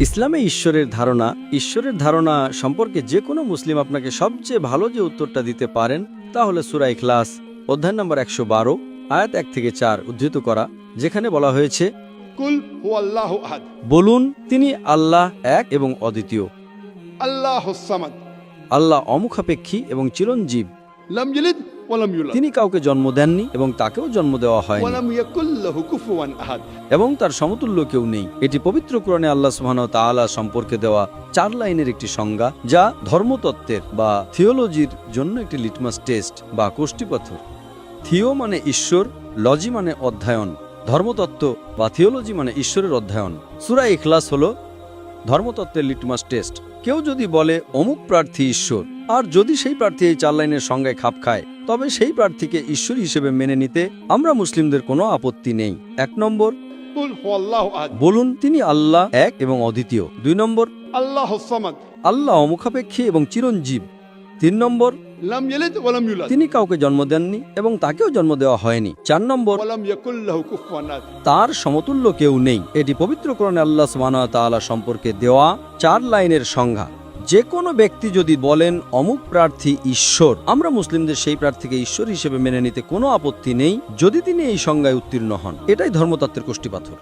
ইসলামে ঈশ্বরের ধারণা ঈশ্বরের ধারণা সম্পর্কে যে কোনো মুসলিম আপনাকে সবচেয়ে ভালো যে উত্তরটা দিতে পারেন তা হলো সুরা ইখলাস অধ্যায় নম্বর একশো বারো আয়াত এক থেকে চার উদ্ধৃত করা যেখানে বলা হয়েছে বলুন তিনি আল্লাহ এক এবং অদ্বিতীয়। আল্লাহ আল্লাহ অমুখাপেক্ষী এবং চিরঞ্জীব। তিনি কাউকে জন্ম দেননি এবং তাকেও জন্ম দেওয়া আহাদ। এবং তার সমতুল্য কেউ নেই। এটি পবিত্র কোরআনে আল্লাহ সুবহান তাআলা সম্পর্কে দেওয়া চার লাইনের একটি সংজ্ঞা যা ধর্মতত্ত্বের বা থিওলজির জন্য একটি লিটমাস টেস্ট বা কোষ্ঠীপাথর। থিও মানে ঈশ্বর লজি মানে অধ্যয়ন ধর্মতত্ত্ব বা থিওলজি মানে ঈশ্বরের অধ্যয়ন। সুরা ইখলাস হল ধর্মতত্ত্বের লিটমাস টেস্ট। কেউ যদি বলে অমুক প্রার্থী ঈশ্বর। আর যদি সেই প্রার্থী এই চার লাইনের সঙ্গে খাপ খায় তবে সেই প্রার্থীকে ঈশ্বর হিসেবে মেনে নিতে আমরা মুসলিমদের কোনো আপত্তি নেই। এক নম্বর বলুন তিনি আল্লাহ এক এবং অদ্বিতীয়। দুই নম্বর আল্লাহ আল্লাহ অমুখাপেক্ষী এবং চিরঞ্জীব। তিন নম্বর তিনি কাউকে জন্ম দেননি এবং তাকেও জন্ম দেওয়া হয়নি। চার নম্বর তার সমতুল্য কেউ নেই। এটি পবিত্র কোরআনে আল্লাহ সুবহানাহু সম্পর্কে দেওয়া চার লাইনের সংজ্ঞা। যে কোনো ব্যক্তি যদি বলেন, অমুক প্রার্থী ঈশ্বর, আমরা মুসলিমদের সেই প্রার্থীকে ঈশ্বর হিসেবে মেনে নিতে কোনো আপত্তি নেই, যদি তিনি এই সংজ্ঞায় উত্তীর্ণ হন। এটাই ধর্মতত্ত্বের কোষ্ঠীপাথর।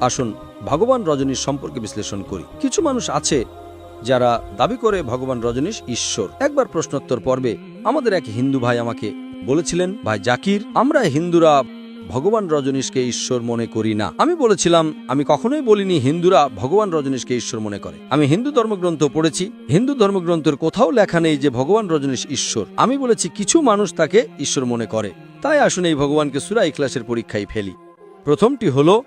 আসুন, ভগবান রজনীশ সম্পর্কে বিশ্লেষণ করি। কিছু মানুষ আছে যারা দাবি করে, ভগবান রজনীশ ঈশ্বর। একবার প্রশ্নোত্তর পর্বে আমাদের এক হিন্দু ভাই আমাকে বলেছিলেন, ভাই জাকির, আমরা হিন্দুরা ভগবান রজনীশকে ঈশ্বর মনে করি না। আমি বলেছিলাম, আমি কখনোই বলিনি হিন্দুরা ভগবান রজনীশকে ঈশ্বর মনে করে। আমি হিন্দু ধর্মগ্রন্থ পড়েছি, হিন্দু ধর্মগ্রন্থের কোথাও লেখা নেই যে ভগবান রজনীশ ঈশ্বর। আমি বলেছি, কিছু মানুষ তাকে ঈশ্বর মনে করে। তাই আসুন এই ভগবানকে সুরা ইখলাসের পরীক্ষায় ফেলি। প্রথমটি হলো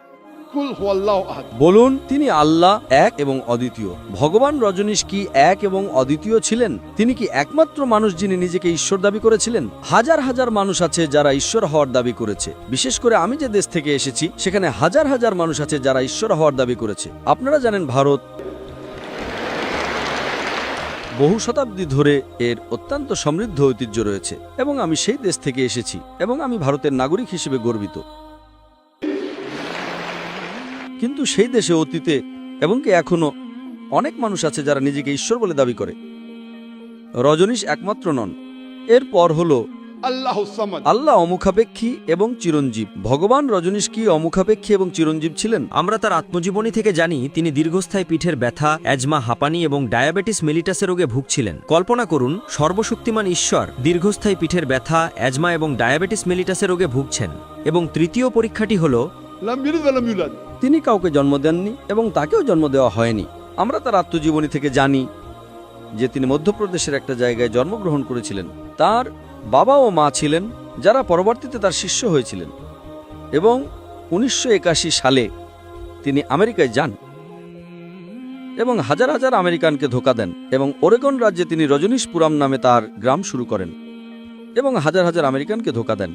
বলুন, তিনি আল্লাহ এক এবং অদ্বিতীয়। ভগবান রজনীশ কি এক এবং অদ্বিতীয় ছিলেন? তিনি কি একমাত্র মানুষ যিনি নিজেকে ঈশ্বর দাবি করেছিলেন? হাজার হাজার মানুষ আছে যারা ঈশ্বর হওয়ার দাবি করেছে। বিশেষ করে আমি যে দেশ থেকে এসেছি, সেখানে হাজার হাজার মানুষ আছে যারা ঈশ্বর হওয়ার দাবি করেছে। আপনারা জানেন ভারত বহু শতাব্দী ধরে এর অত্যন্ত সমৃদ্ধ ঐতিহ্য রয়েছে এবং আমি সেই দেশ থেকে এসেছি এবং আমি ভারতের নাগরিক হিসেবে গর্বিত। কিন্তু সেই দেশে অতীতে এবং কি এখনও অনেক মানুষ আছে যারা নিজেকে ঈশ্বর বলে দাবি করে। রজনীশ একমাত্র নন। এরপর হলো আল্লাহ আল্লাহ অমুখাপেক্ষী এবং চিরঞ্জীব। ভগবান রজনীশ কি অমুখাপেক্ষী এবং চিরঞ্জীব ছিলেন? আমরা তার আত্মজীবনী থেকে জানি তিনি দীর্ঘস্থায়ী পিঠের ব্যথা অ্যাজমা হাঁপানি এবং ডায়াবেটিস মেলিটাসের রোগে ভুগছিলেন। কল্পনা করুন সর্বশক্তিমান ঈশ্বর দীর্ঘস্থায়ী পিঠের ব্যথা অ্যাজমা এবং ডায়াবেটিস মেলিটাসের রোগে ভুগছেন। এবং তৃতীয় পরীক্ষাটি হল তিনি কাউকে জন্ম দেননি এবং তাকেও জন্ম দেওয়া হয়নি। আমরা তার আত্মজীবনী থেকে জানি যে তিনি মধ্যপ্রদেশের একটা জায়গায় জন্মগ্রহণ করেছিলেন। তার বাবা ও মা ছিলেন, যারা পরবর্তীতে তার শিষ্য হয়েছিলেন। এবং উনিশশো একাশি সালে তিনি আমেরিকায় যান এবং হাজার হাজার আমেরিকানকে ধোকা দেন এবং ওরেগন রাজ্যে তিনি রজনীশপুরাম নামে তার গ্রাম শুরু করেন এবং হাজার হাজার আমেরিকানকে ধোকা দেন।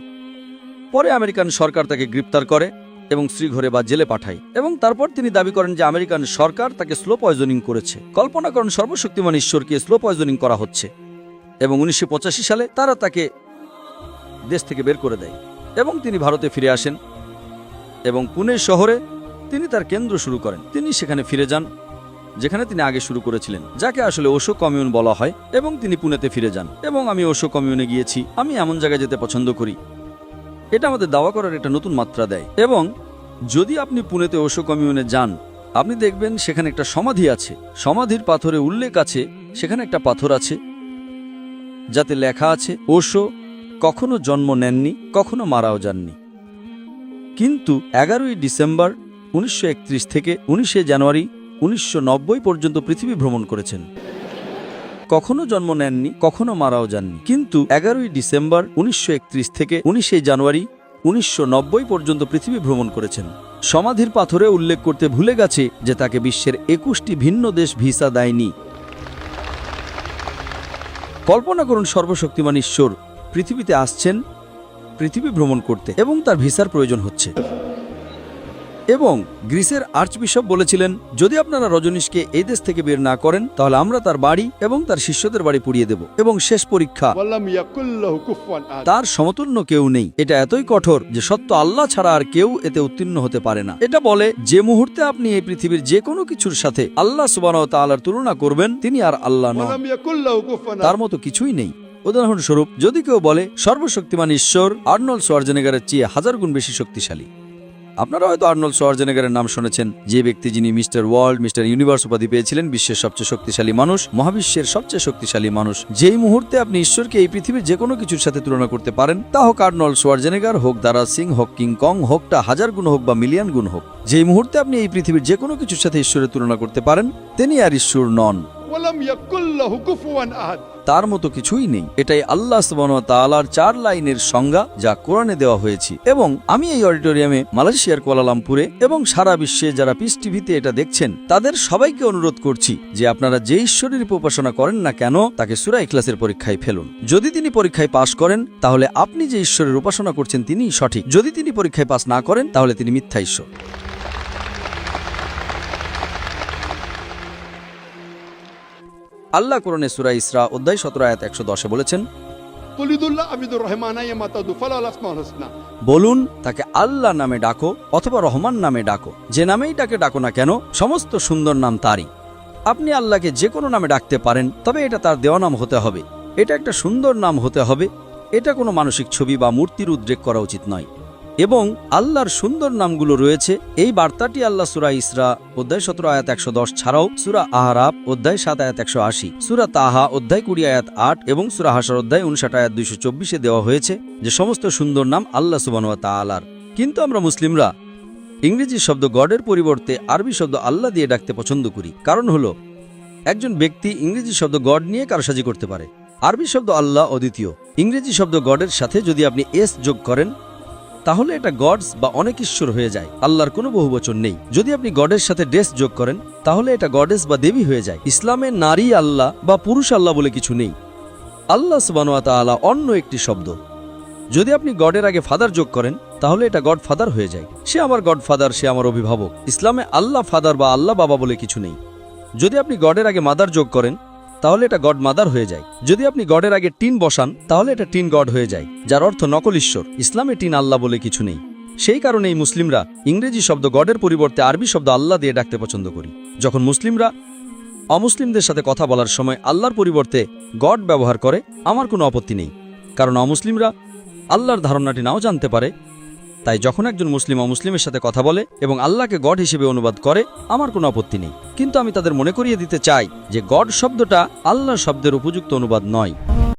পরে আমেরিকান সরকার তাকে গ্রেপ্তার করে এবং শ্রীঘরে বা জেলে পাঠায়। এবং তারপর তিনি দাবি করেন যে আমেরিকান সরকার তাকে স্লো পয়জনিং করেছে। কল্পনা করেন সর্বশক্তিমান ঈশ্বরকে স্লো পয়জনিং করা হচ্ছে। এবং উনিশশো পঁচাশি সালে তারা তাকে দেশ থেকে বের করে দেয়। এবং তিনি ভারতে ফিরে আসেন। এবং পুনে শহরে তিনি তার কেন্দ্র শুরু করেন। তিনি সেখানে ফিরে যান, যেখানে তিনি আগে শুরু করেছিলেন, যাকে আসলে ওশো কমিউন বলা হয়। এবং তিনি পুনেতে ফিরে যান। এবং আমি ওশো কমিউনে গিয়েছি। আমি এমন জায়গায় যেতে পছন্দ করি। এটা আমাদের দাওয়া করার একটা নতুন মাত্রা দেয়। এবং যদি আপনি পুনেতে ওশো কমিউনে যান, আপনি দেখবেন সেখানে একটা সমাধি আছে। সমাধির পাথরে উল্লেখ আছে, সেখানে একটা পাথর আছে, যাতে লেখা আছে, ওশো কখনো জন্ম নেননি, কখনো মারাও যাননি। কিন্তু এগারোই ডিসেম্বর উনিশশো একত্রিশ থেকে উনিশে জানুয়ারি উনিশশো নব্বই পর্যন্ত পৃথিবী ভ্রমণ করেছেন। কখনো জন্ম নেননি, কখনো মারাও যাননি। কিন্তু এগারোই ডিসেম্বর উনিশশো একত্রিশ থেকে উনিশে জানুয়ারি উনিশশো নব্বই পর্যন্ত পৃথিবী ভ্রমণ করেছেন। সমাধির পাথরে উল্লেখ করতে ভুলে গেছে যে তাকে বিশ্বের একুশটি ভিন্ন দেশ ভিসা দেয়নি। কল্পনা করুন সর্বশক্তিমান ঈশ্বর পৃথিবীতে আসছেন, পৃথিবী ভ্রমণ করতে এবং তার ভিসার প্রয়োজন হচ্ছে। এবং গ্রিসের আর্চবিশপ বলেছিলেন যদি আপনারা রজনীশকে এই দেশ থেকে বের না করেন তাহলে আমরা তার বাড়ি এবং তার শিষ্যদের বাড়ি পুড়িয়ে দেব এবং শেষ পরীক্ষা। তার সমতুল্য কেউ নেই। এটা এতই কঠোর যে সত্য আল্লাহ ছাড়া আর কেউ এতে উত্তীর্ণ হতে পারে না। এটা বলে যে মুহূর্তে আপনি এই পৃথিবীর যে কোনো কিছুর সাথে আল্লাহ সুবান তালার তুলনা করবেন তিনি আর আল্লাহ নন। তার মতো কিছুই নেই। উদাহরণস্বরূপ যদি কেউ বলে সর্বশক্তিমান ঈশ্বর আর্নল সোয়ার্জেনেগারের চেয়ে হাজার গুণ বেশি শক্তিশালী। আপনারা হয়তো আর্নল সোয়ার্জেনেগারের নাম শুনেছেন, যে ব্যক্তি যিনি মিস্টার ওয়ার্ল্ড, মিস্টার ইউনিভার্স উপাধি পেয়েছিলেন, বিশ্বের সবচেয়ে শক্তিশালী মানুষ, মহাবিশ্বের সবচেয়ে শক্তিশালী মানুষ। যেই মুহূর্তে আপনি ঈশ্বরকে এই পৃথিবীর যে কোনো কিছুর সাথে তুলনা করতে পারেন, তা হোক আর্নল সোয়ার্জেনেগার, হোক দারা সিং, হোক কিং কং, হোকটা হাজার গুণ হোক বা মিলিয়ন গুণ হোক, যেই মুহূর্তে আপনি এই পৃথিবীর যে কোনো কিছুর সাথে ঈশ্বরের তুলনা করতে পারেন, তিনি আর ঈশ্বর নন। তার মতো কিছুই নেই। এটাই আল্লাহ তালার চার লাইনের সংজ্ঞা যা কোরআনে দেওয়া হয়েছে। এবং আমি এই অডিটোরিয়ামে মালয়েশিয়ার কোয়ালালামপুরে এবং সারা বিশ্বে যারা পিস টিভিতে এটা দেখছেন, তাদের সবাইকে অনুরোধ করছি যে আপনারা যে ঈশ্বরের উপাসনা করেন না কেন, তাকে সুরা ক্লাসের পরীক্ষায় ফেলুন। যদি তিনি পরীক্ষায় পাশ করেন, তাহলে আপনি যে ঈশ্বরের উপাসনা করছেন, তিনিই সঠিক। যদি তিনি পরীক্ষায় পাশ না করেন, তাহলে তিনি মিথ্যা ঈশ্বর। আল্লাহ কোরণে সুরা ইসরা অধ্যায় সতেরো আয়াত একশো দশে বলেছেন বলুন তাকে আল্লাহ নামে ডাকো অথবা রহমান নামে ডাকো। যে নামেই তাকে ডাকো না কেন সমস্ত সুন্দর নাম তারই। আপনি আল্লাহকে যে কোনো নামে ডাকতে পারেন তবে এটা তার দেওয়া নাম হতে হবে। এটা একটা সুন্দর নাম হতে হবে। এটা কোনো মানসিক ছবি বা মূর্তির উদ্রেক করা উচিত নয়। এবং আল্লাহর সুন্দর নামগুলো রয়েছে। এই বার্তাটি আল্লাহ সুরা ইসরা, অধ্যায় সতেরো, আয়াত একশো দশ ছাড়াও সুরা আহারাব অধ্যায় সাত, আয়াত একশো আশি। সুরা তাহা, অধ্যায় কুড়ি, আয়াত আট এবং সুরা হাসার, অধ্যায় উনষাট আয়াত দুইশো চব্বিশে দেওয়া হয়েছে যে সমস্ত সুন্দর নাম আল্লাহ সুবানুয়া তাআলার। কিন্তু আমরা মুসলিমরা ইংরেজি শব্দ গডের পরিবর্তে আরবি শব্দ আল্লাহ দিয়ে ডাকতে পছন্দ করি। কারণ হলো, একজন ব্যক্তি ইংরেজি শব্দ গড নিয়ে কারসাজি করতে পারে। আরবি শব্দ আল্লাহ অদ্বিতীয়। ইংরেজি শব্দ গডের সাথে যদি আপনি এস যোগ করেন তাহলে এটা গডস বা অনেক ঈশ্বর হয়ে যায়। আল্লাহর কোনো বহুবচন নেই। যদি আপনি গডের সাথে ডেস যোগ করেন, তাহলে এটা গডেস বা দেবী হয়ে যায়। ইসলামে নারী আল্লাহ বা পুরুষ আল্লাহ বলে কিছু নেই। আল্লাহ সুবানুয়া তাআলা অন্য একটি শব্দ। যদি আপনি গডের আগে ফাদার যোগ করেন, তাহলে এটা গড ফাদার হয়ে যায়। সে আমার গড ফাদার, সে আমার অভিভাবক। ইসলামে আল্লাহ ফাদার বা আল্লাহ বাবা বলে কিছু নেই। যদি আপনি গডের আগে মাদার যোগ করেন তাহলে এটা গড মাদার হয়ে যায়। যদি আপনি গডের আগে টিন বসান, তাহলে এটা টিন গড হয়ে যায়, যার অর্থ নকল ঈশ্বর। ইসলামে টিন আল্লাহ বলে কিছু নেই। সেই কারণেই মুসলিমরা ইংরেজি শব্দ গডের পরিবর্তে আরবি শব্দ আল্লাহ দিয়ে ডাকতে পছন্দ করি। যখন মুসলিমরা অমুসলিমদের সাথে কথা বলার সময় আল্লাহর পরিবর্তে গড ব্যবহার করে, আমার কোনো আপত্তি নেই। কারণ অমুসলিমরা আল্লাহর ধারণাটি নাও জানতে পারে তাই যখন একজন মুসলিম অমুসলিমের সাথে কথা বলে এবং আল্লাহকে গড হিসেবে অনুবাদ করে, আমার কোনো আপত্তি নেই। কিন্তু আমি তাদের মনে করিয়ে দিতে চাই যে গড শব্দটা আল্লাহ শব্দের উপযুক্ত অনুবাদ নয়।